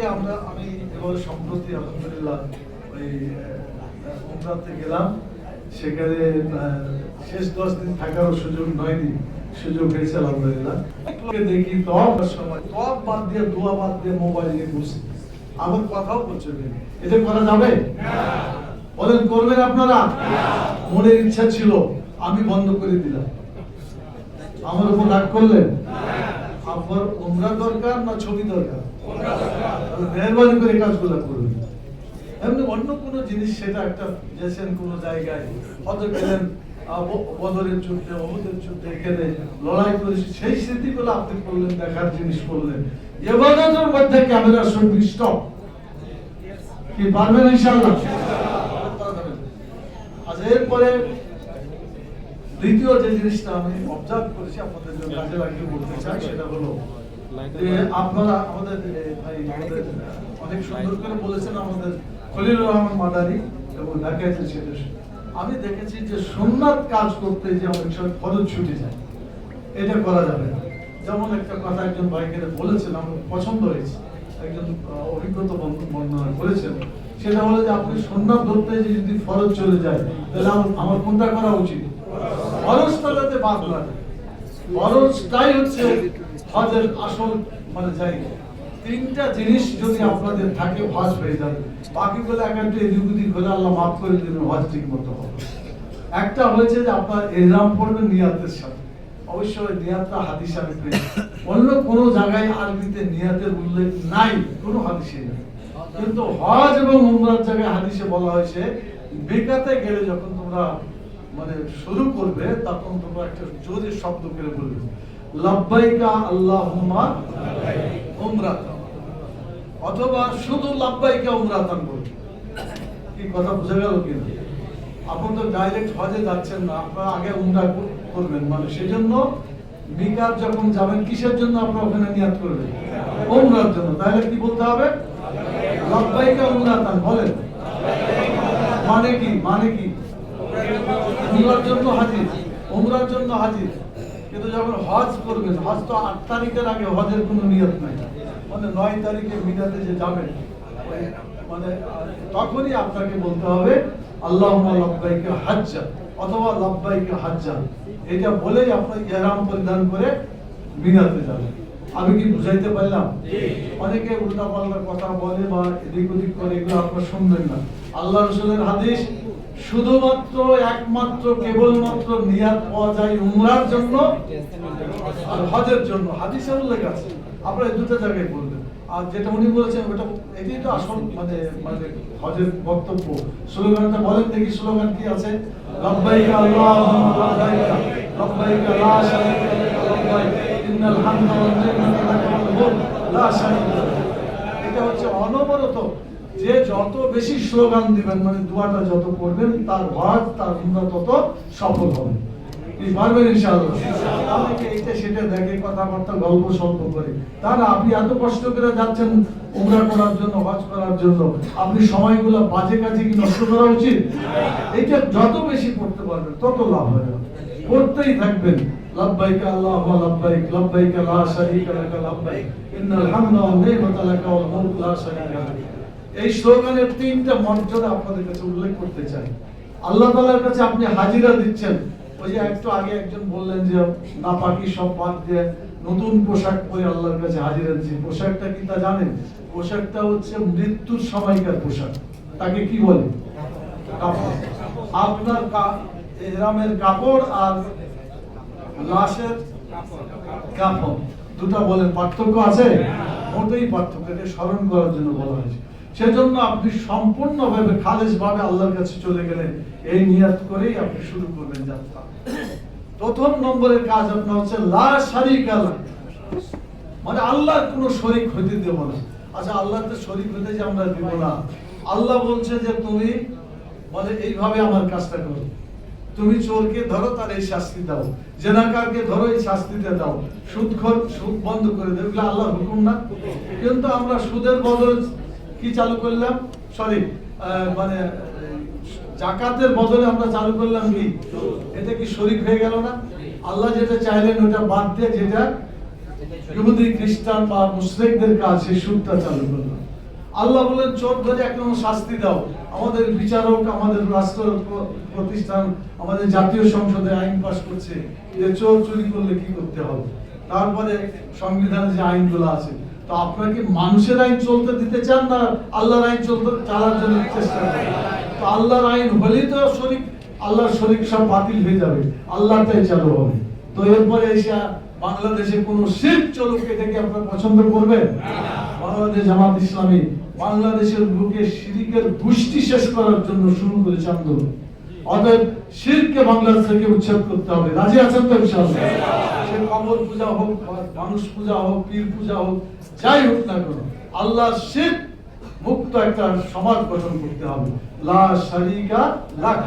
থেকে আমরা আমি এবার সম্প্রতি আলহামদুলিল্লাহ ওই উমরাতে গেলাম। সেখানে শেষ দশ দিন থাকারও সুযোগ নয়নি সুযোগ হয়েছে আলহামদুলিল্লাহ। দেখি তব সময় তব বাদ দিয়ে দোয়া বাদ দিয়ে মোবাইল নিয়ে বসে। আমার কথাও করছে। এটা করা যাবে? বলেন করবেন আপনারা? মনের ইচ্ছা ছিল আমি বন্ধ করে দিলাম। আমার উপর রাগ করলেন? আপনার উমরা দরকার না ছবি দরকার? মেহরবানি করে কাজগুলো করবেন এমনি অন্য কোনো জিনিস সেটা একটা গেছেন কোনো জায়গায় হয়তো গেলেন বদরের যুদ্ধে অহুদের যুদ্ধে এখানে লড়াই করেছি সেই স্মৃতিগুলো আপনি করলেন, দেখার জিনিস করলেন। এবাদতের মধ্যে ক্যামেরা স্টপ। কি পারবেন ইনশাআল্লাহ? আচ্ছা এরপরে দ্বিতীয় যে জিনিসটা আমি অবজার্ভ করেছি, আপনাদের জন্য কাজে লাগিয়ে বলতে চাই, সেটা হলো আপনারা আমাদের অনেক সুন্দর করে বলেছেন আমাদের খলিলুর রহমান মাদারি এবং ঢাকায় সেটা আমি দেখেছি যে সোমনাথ কাজ করতে যে অনেক সময় খরচ ছুটে যায়, এটা করা যাবে না। যেমন একটা কথা একজন ভাইকে বলেছেন, আমার পছন্দ হয়েছে। একজন অভিজ্ঞতা বন্ধু বর্ণনা করেছেন। সেটা হলো যে আপনি সোমনাথ ধরতে যদি ফরজ চলে যায়, তাহলে আমার কোনটা করা উচিত? যাতে বাদ না। ফরজটাই হচ্ছে হজের আসল মানে তিনটা জিনিস যদি আপনাদের থাকে, হজ হয়ে যাবে। বাকিগুলো এক একটা এদিক ওদিক আল্লাহ মাফ করে হজ ঠিক মতো হবে। একটা হয়েছে যে আপনার পড়বেন নিয়াতের সাথে। অবশ্যই নিয়াতটা হাদিস অন্য কোনো জায়গায় আরবিতে নিয়াতের উল্লেখ নাই, কোনো হাদিসে নেই। কিন্তু হজ এবং উমরার জায়গায় হাদিসে বলা হয়েছে, বেকাতে গেলে যখন তোমরা মানে শুরু করবে, তখন তোমরা একটা জোরে শব্দ করে বলবে অথবা শুধু বলবে। কি কথা গেল কিনা আপনি তো ডাইরেক্ট হজে যাচ্ছেন না, আপনারা আগে উমরা করবেন। মানে সেজন্য মিকাত যখন যাবেন, কিসের জন্য আপনারা ওখানে নিয়াত করবেন? উমরার জন্য। তাহলে কি বলতে হবে? লাব্বাইকা উমরাতান, বলেন। মানে কি? মানে কি? উমরার জন্য হাজির উমরার জন্য হাজির। কিন্তু যখন হজ করবেন, হজ তো আট তারিখের আগে, হজের কোনো নিয়ত নাই। মানে নয় তারিখে মিনাতে যে যাবেন মানে তখনই আপনাকে বলতে হবে আল্লাহ লব্বাইকে হাজ্জা অথবা লব্বাইকে হাজ্জা এটা বলেই আপনার ইহরাম পরিধান করে মিনাতে যাবেন। আমি কি বুঝাইতে পারলাম? অনেকে উল্টা পাল্টা কথা বলে বা এদিক ওদিক করে, এগুলো আপনার শুনবেন না। আল্লাহ রসুলের হাদিস শুধুমাত্র একমাত্র কেবলমাত্র নিয়াত পাওয়া যায় উমরার জন্য আর হজের জন্য। হাদিসে উল্লেখ আছে। আপনারা এই দুটো জায়গায় বলবেন। আর যেটা উনি বলেছেন, ওটা এটাই তো আসল মানে মানে হজের বক্তব্য। স্লোগানটা বলেন দেখি স্লোগান কি আছে। লব্বাইকা আল্লাহুম্মা লব্বাইকা লব্বাইকা লা শারীকা লাকা, লব্বাইক ইন্নাল হামদা ওয়ান নি'মাতা লাকা ওয়াল মুলক লা শারীকা। এটা হচ্ছে অনবরত যে যত বেশি স্লোগান দিবেন মানে দোয়াটা যত করবেন, তার হজ তার উমরা তত সফল হবে। পারবেন ইনশাআল্লাহ? সেটা দেখে কথাবার্তা, গল্প সল্প করে। তা না, আপনি এত কষ্ট করে যাচ্ছেন উমরা করার জন্য, হজ করার জন্য, আপনি সময়গুলো বাজে কি নষ্ট করা উচিত? যত বেশি করতে পারবেন, তত লাভ হবে। করতেই থাকবেন। এই স্লোগানের তিনটা মর্যাদা আপনাদের কাছে উল্লেখ করতে চাই। আল্লাহ তাআলার কাছে আপনি হাজিরা দিচ্ছেন। ওই যে একটু আগে একজন বললেন যে, নাপাকি সব বাদ দিয়ে নতুন পোশাক পরে আল্লাহর কাছে হাজিরা দিচ্ছি পোশাকটা কি তা জানেন? পোশাকটা হচ্ছে মৃত্যুর সময়কার পোশাক। তাকে কি বলে? আপনার এহরামের কাপড় আর লাশের কাপড়। দুটা বলেন পার্থক্য আছে? মোটেই পার্থক্য এটা স্মরণ করার জন্য বলা হয়েছে। সেজন্য আপনি সম্পূর্ণভাবে খালেজ ভাবে আল্লাহর কাছে চলে গেলেন এই নিয়াত করেই আপনি শুরু করবেন যাত্রা। প্রথম নম্বরের কাজ আপনার হচ্ছে, লা শারিকা লাহ। মানে আল্লাহর কোনো শরীক হইতে দেব না। আচ্ছা আল্লাহ তো শরীক হইতে যে আমরা দেব না। আল্লাহ বলছে যে, তুমি বলে, এইভাবে আমার কাজটা করো। তুমি চোরকে ধরো, তার এই শাস্তি দাও। জেনাকারকে ধরো, এই শাস্তিতে দাও। সুদখোর, সুদ বন্ধ করে দেবে আল্লাহর হুকুম না। কিন্তু আমরা সুদের বদলে কি চালু করলাম? সরি মানে জাকাতের বদলে আমরা চালু করলাম কি? এটা কি শরিক হয়ে গেল না? আল্লাহ যেটা চাইলেন, ওটা বাদ দিয়ে যেটা ইহুদি, খ্রিস্টান বা মুসলিমদের সেই সুদটা চালু করলাম। আল্লাহ বলেন, চোর ধরে নম্বর শাস্তি দাও। আমাদের বিচারক, আমাদের রাষ্ট্র প্রতিষ্ঠান, আমাদের জাতীয় সংসদে আইন পাস করছে। যে চোর চুরি করলে কি করতে হবে? তারপরে সংবিধানে যে আইনগুলো আছে তো আপনারা মানুষের আইন চলতে দিতে চান না আল্লাহর আইন চলতে চালার জন্য চেষ্টা করেন? তো আল্লাহর আইন হলেই তো শরিক, আল্লাহর শরিক সব বাতিল হয়ে যাবে। আল্লাহটাই চালু হবে। তো এরপরে এসে বাংলাদেশে কোনো শিল্প চলুক এটা কি আপনারা পছন্দ করবেন? বাংলাদেশ জামাত ইসলামী বাংলাদেশের বুকে শিরিকের গোষ্ঠী শেষ করার জন্য শুরু করেছে আন্দোলন। অতএব শিরকে বাংলাদেশ থেকে উচ্ছেদ করতে হবে। রাজি আছেন তো ইনশাআল্লাহ? সে কবর পূজা হোক, মানুষ পূজা হোক, পীর পূজা হোক, যাই হোক না কেন আল্লাহ শির মুক্ত একটা সমাজ গঠন করতে হবে। লা শারিকা লাক।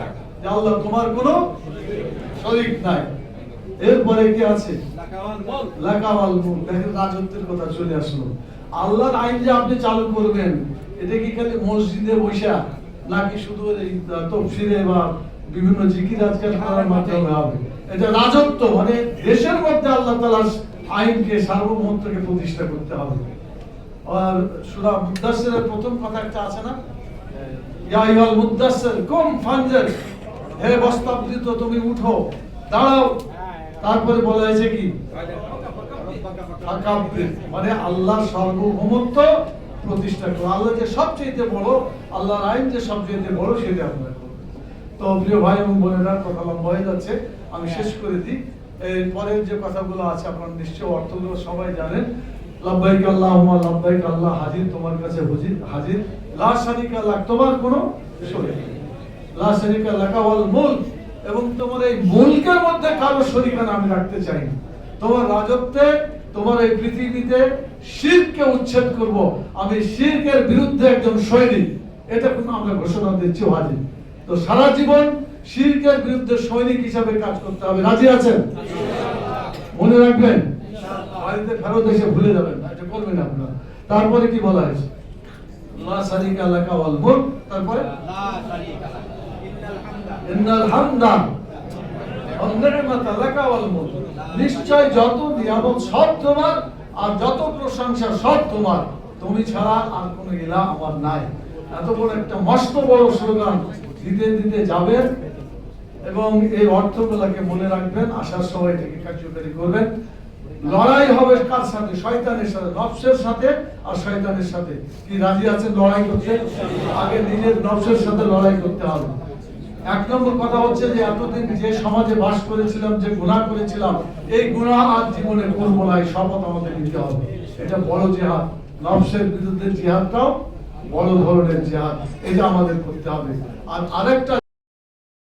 আল্লাহ তোমার কোনো শরীক নাই। এরপরে কি আছে? লাকাওয়াল মুলক। দেখেন রাজত্বের কথা চলে আসলো। আল্লাহর আইন যে আপনি চালু করবেন, এটা কি খালি মসজিদে বৈশা নাকি শুধু এই তফসিরে বা বিভিন্ন জিকির আজকাল করার মাধ্যমে হবে? এটা রাজত্ব মানে দেশের মধ্যে আল্লাহ তাআলার আইনকে সার্বভৌমত্বকে প্রতিষ্ঠা করতে হবে। আর সূরা মুদাসসিরের প্রথম কথা একটা আছে না? মুদাসসির, কুম ফানজির। হে বস্তাবৃত, তুমি উঠো, দাঁড়াও। তারপরে বলা হয়েছে কি? মানে আল্লাহ সার্বভৌমত্ব প্রতিষ্ঠা করো। আল্লাহ যে সবচেয়ে বড়, আল্লাহর আইন যে সবচেয়ে বড়, সেটা আপনারা করবেন। তো প্রিয় ভাই এবং বোনেরা, কথা লম্বা হয়ে যাচ্ছে। আমি শেষ করে দিই। পরের যে কথাগুলো আছে, আপনারা নিশ্চয় অর্থগুলো সবাই জানেন। লাব্বাইক আল্লাহুম্মা, লাব্বাইক আল্লাহ, হাজির তোমার কাছে হাজির হাজির। তোমার কোনো এবং তোমার এই মুলকের মধ্যে কারও শরীকানা আমি রাখতে চাই না। তোমার রাজত্বে তোমার এই পৃথিবীতে শিরকে উচ্ছেদ করব। আমি শিরকের বিরুদ্ধে একজন সৈনিক। এটা কিন্তু আমরা ঘোষণা দিচ্ছি হাজির তো সারা জীবন শিরকের বিরুদ্ধে সৈনিক হিসাবে কাজ করতে হবে। রাজি আছেন? মনে রাখবেন? বাড়িতে ফেরত এসে ভুলে যাবেন না এটা করবেন আপনারা। তারপরে কি বলা হয়েছে? লা শারিকা লাকা ওয়াল মুলক। তারপরে? ইন্নাল হামদা। অন্যেরমাতা লাকা ওয়াল মুলক নিশ্চয় যত নিয়ামত সব তোমার, আর যত প্রশংসা সব তোমার। তুমি ছাড়া আর কোনো ইলা আমার নাই। এত বড় একটা মস্ত বড় স্লোগান দিতে দিতে যাবেন এবং এই অর্থগুলোকে মনে রাখবেন, আসার সময় থেকে কার্যকরী করবেন। লড়াই হবে কার সাথে? শয়তানের সাথে, নফসের সাথে, আর শয়তানের সাথে। কি রাজি আছেন লড়াই করতে? আগে নিজের নফসের সাথে লড়াই করতে হবে। এক নম্বর কথা হচ্ছে যে এতদিন যে সমাজে বাস করেছিলাম, যে গুণা করেছিলাম, এই গুণা আর জীবনে করব না এই শপথ আমাদের নিতে হবে। এটা বড় জেহাদ। নফসের বিরুদ্ধে জিহাদটাও বড় ধরনের জেহাদ। এটা আমাদের করতে হবে। আর আরেকটা